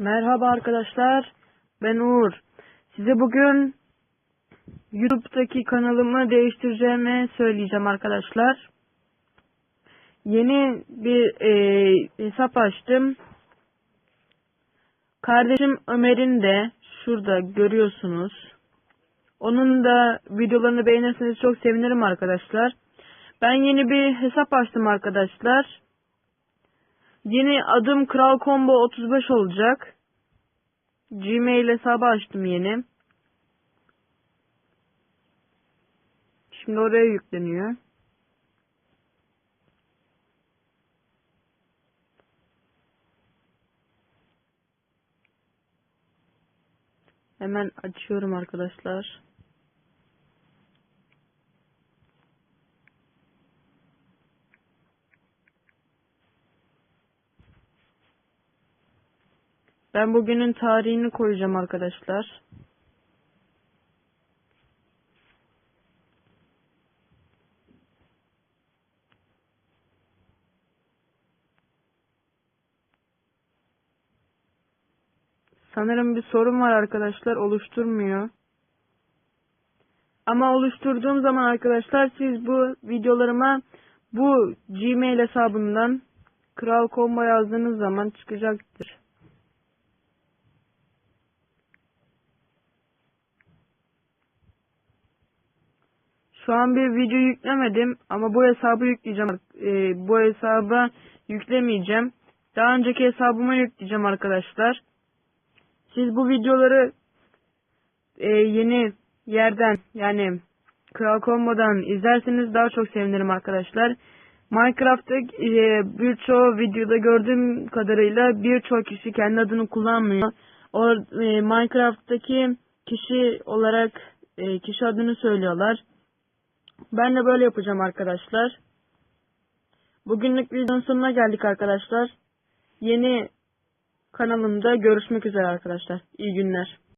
Merhaba arkadaşlar. Ben Uğur. Size bugün YouTube'daki kanalımı değiştireceğimi söyleyeceğim arkadaşlar. Yeni bir e, hesap açtım. Kardeşim Ömer'in de şurada görüyorsunuz. Onun da videolarını beğenirseniz çok sevinirim arkadaşlar. Ben yeni bir hesap açtım arkadaşlar. Yeni adım Kral Combo 35 olacak. Gmail hesabı açtım yeni. Şimdi oraya yükleniyor. Hemen açıyorum arkadaşlar. Ben bugünün tarihini koyacağım arkadaşlar. Sanırım bir sorun var arkadaşlar. Oluşturmuyor. Ama oluşturduğum zaman arkadaşlar siz bu videolarıma bu Gmail hesabından Kral Combo yazdığınız zaman çıkacaktır. Şu an bir video yüklemedim ama bu hesabı yükleyeceğim. Ee, bu hesaba yüklemeyeceğim. Daha önceki hesabıma yükleyeceğim arkadaşlar. Siz bu videoları e, yeni yerden yani Kral Combo'dan izlerseniz daha çok sevinirim arkadaşlar. Minecraft'ta e, birçoğu videoda gördüğüm kadarıyla birçok kişi kendi adını kullanmıyor. O e, Minecraft'taki kişi olarak e, kişi adını söylüyorlar. Ben de böyle yapacağım arkadaşlar. Bugünlük videonun sonuna geldik arkadaşlar. Yeni kanalımda görüşmek üzere arkadaşlar. İyi günler.